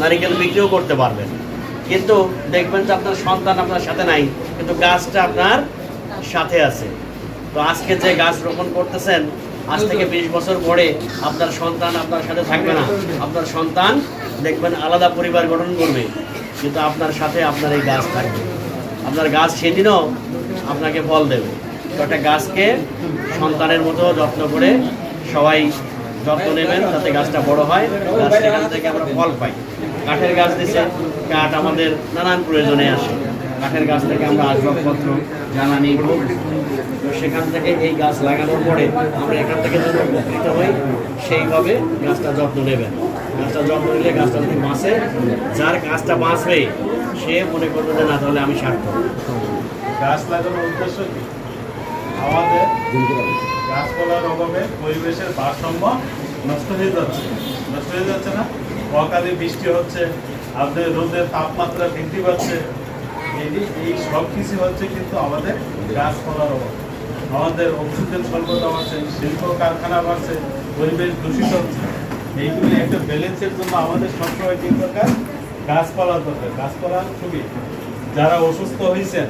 নারিকেল বিক্রিও করতে পারবেন। কিন্তু দেখবেন যে আপনার সন্তান আপনার সাথে নাই, কিন্তু গাছটা আপনার সাথে আছে। তো আজকে যে গাছ রোপণ করতেছেন, আজ থেকে বিশ বছর পরে আপনার সন্তান আপনার সাথে থাকবে না। আপনার সন্তান দেখবেন আলাদা পরিবার গঠন করবে, কিন্তু আপনার সাথে আপনার এই গাছ থাকবে। আপনার গাছ সেদিনও আপনাকে ফল দেবে। তো একটা গাছকে সন্তানের মতো যত্ন করে সবাই যত্ন নেবেন যাতে গাছটা বড় হয়। গাছ সেখান থেকে আমরা ফল পাই। কাঠের গাছ দিছে কাঠ আমাদের নানান প্রয়োজনে আসে। কাঠের গাছ থেকে আমরা আসবাবপত্র, জ্বালানি তো সেখান থেকে এই গাছ লাগানোর পরে আমরা এখান থেকে যদি উপকৃত হই, সেইভাবে গাছটা যত্ন নেবেন। গাছটা যত্ন নিলে গাছটা যদি বাঁচে, যার গাছটা বাঁচবে, সে মনে করবে যে, না, তাহলে আমি সার্থক। গাছ লাগানোর উদ্দেশ্য কি? আমাদের গাছপালার অভাবে পরিবেশের ভারসাম্য নষ্ট হয়ে যাচ্ছে। নষ্ট হয়ে যাচ্ছে না? অকালে বৃষ্টি হচ্ছে, আমাদের রোদের তাপমাত্রা বৃদ্ধি পাচ্ছে। যে- এই সব কিছু হচ্ছে কিন্তু আমাদের গাছপালার অভাব। আমাদের অক্সিজেন স্বল্পতা বাড়ছে, শিল্প কারখানা বাড়ছে, পরিবেশ দূষিত হচ্ছে। এইগুলি একটা ব্যালেন্সের জন্য আমাদের সবসময় কি দরকার? গাছপালা দরকার। গাছপালা খুবই যারা অসুস্থ হয়েছেন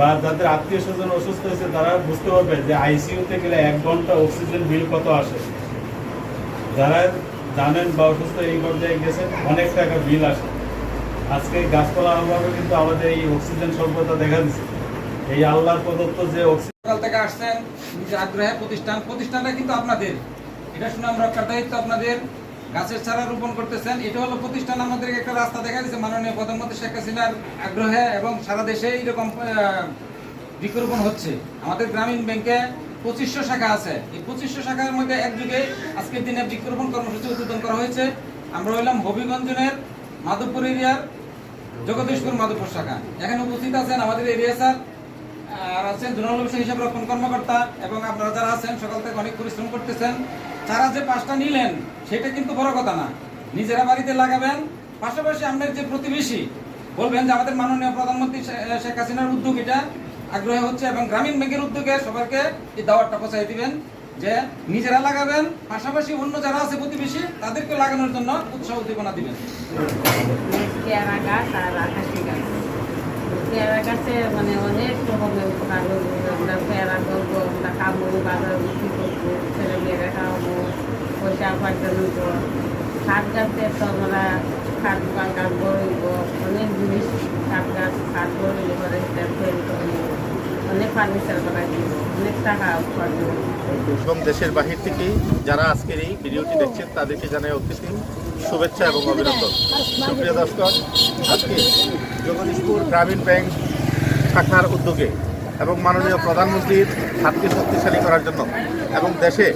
বা যাদের আত্মীয় স্বজন অসুস্থ হয়েছে, তারা বুঝতে পারবে যে আইসিইউতে গেলে এক ঘণ্টা অক্সিজেন বিল কত আসে। যারা জানেন বা অসুস্থ এই পর্যায়ে গেছেন, অনেক টাকা বিল আসে। আজকে গাছপালা অভাবে কিন্তু আমাদের এই অক্সিজেন স্বল্পতা দেখা দিচ্ছে এই আল্লাহর প্রদত্ত যে অক্সিজেন থেকে আসছেন, নিজের আগ্রহে প্রতিষ্ঠান, প্রতিষ্ঠানটা কিন্তু আপনাদের। এটা সুনাম রক্ষার দায়িত্ব আপনাদের গাছের চারা রোপণ করতেছেন এটা হলো প্রতিষ্ঠান আমাদেরকে একটা রাস্তা দেখা দিচ্ছে মাননীয় প্রধানমন্ত্রী শেখ হাসিনার আগ্রহে এবং সারা দেশে এরকম আহ, বৃক্ষরোপণ হচ্ছে। আমাদের গ্রামীণ ব্যাংকে পঁচিশশো শাখা আছে। এই পঁচিশশো শাখার মধ্যে এক যুগে আজকের দিনে বৃক্ষরোপণ কর্মসূচি উদ্বোধন করা হয়েছে। আমরা হইলাম হবিগঞ্জনের মাধবপুর এরিয়ার জগদীশপুর মাধবপুর শাখা। এখানে উপস্থিত আছেন আমাদের এরিয়া স্যার আর আছেন জোনাল অফিসার রক্ষণ কর্মকর্তা এবং আপনারা যারা আছেন, সকাল থেকে অনেক পরিশ্রম করতেছেন চারা যে পাঁচটা নিলেন, সেটা কিন্তু বড় কথা না। নিজেরা বাড়িতে লাগাবেন, পাশাপাশি আপনার যে প্রতিবেশী, বলবেন যে আমাদের মাননীয় প্রধানমন্ত্রী শেখ হাসিনার উদ্যোগ এটা, আগ্রহ হচ্ছে এবং গ্রামীণ ব্যাংকের উদ্যোগে সবাইকে এই দাওয়াতটা পৌঁছাই দিবেন যে নিজেরা লাগাবেন, পাশাপাশি অন্য যারা আছে প্রতিবেশী তাদেরকে লাগানোর জন্য উৎসাহ উদ্দীপনা দিবেন। পেয়ারা গাছ মানে অনেক রকমের উপকার হইব আমরা পেয়ারা করব, আমরা খাব, বাজার বিক্রি করব, ছেলে মেয়েরা খাওয়াবো, পয়সা উপার্জন হইব খাট গাছে তো আমরা খাট বাগান বড়ইব অনেক জিনিস খাট গাছ খাট বড়ইলে পরে সেটা তৈরি করব অনেক ফার্নিচার দিব, অনেক টাকা উপার্জন। এবং দেশের বাহির থেকে যারা আজকের এই ভিডিওটি দেখছেন, তাদেরকে জানাই অত্যধিক শুভেচ্ছা এবং অভিনন্দন। সুপ্রিয় দর্শক আজকে জগদীশপুর গ্রামীণ ব্যাংক শাখার উদ্যোগে এবং মাননীয় প্রধানমন্ত্রীর হাতকে শক্তিশালী করার জন্য এবং দেশে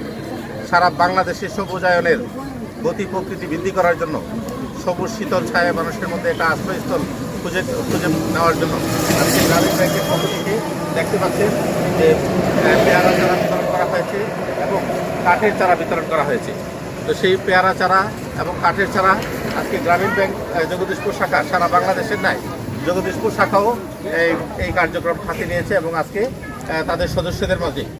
সারা বাংলাদেশের সবুজায়নের গতি প্রকৃতি বৃদ্ধি করার জন্য সবুজ শীতল ছায়া মানুষের মধ্যে একটা আশ্রয়স্থল খুঁজে খুঁজে নেওয়ার জন্য আজকে গ্রামীণ ব্যাংকের পক্ষ থেকে দেখতে পাচ্ছেন যে পেয়ারা চারা বিতরণ করা হয়েছে এবং কাঠের চারা বিতরণ করা হয়েছে। তো সেই পেয়ারা চারা এবং কাঠের ছাড়া আজকে গ্রামীণ ব্যাংক জগদীশপুর শাখা, সারা বাংলাদেশের নাই জগদীশপুর শাখাও এই এই কার্যক্রম হাতে নিয়েছে এবং আজকে তাদের সদস্যদের মাঝে।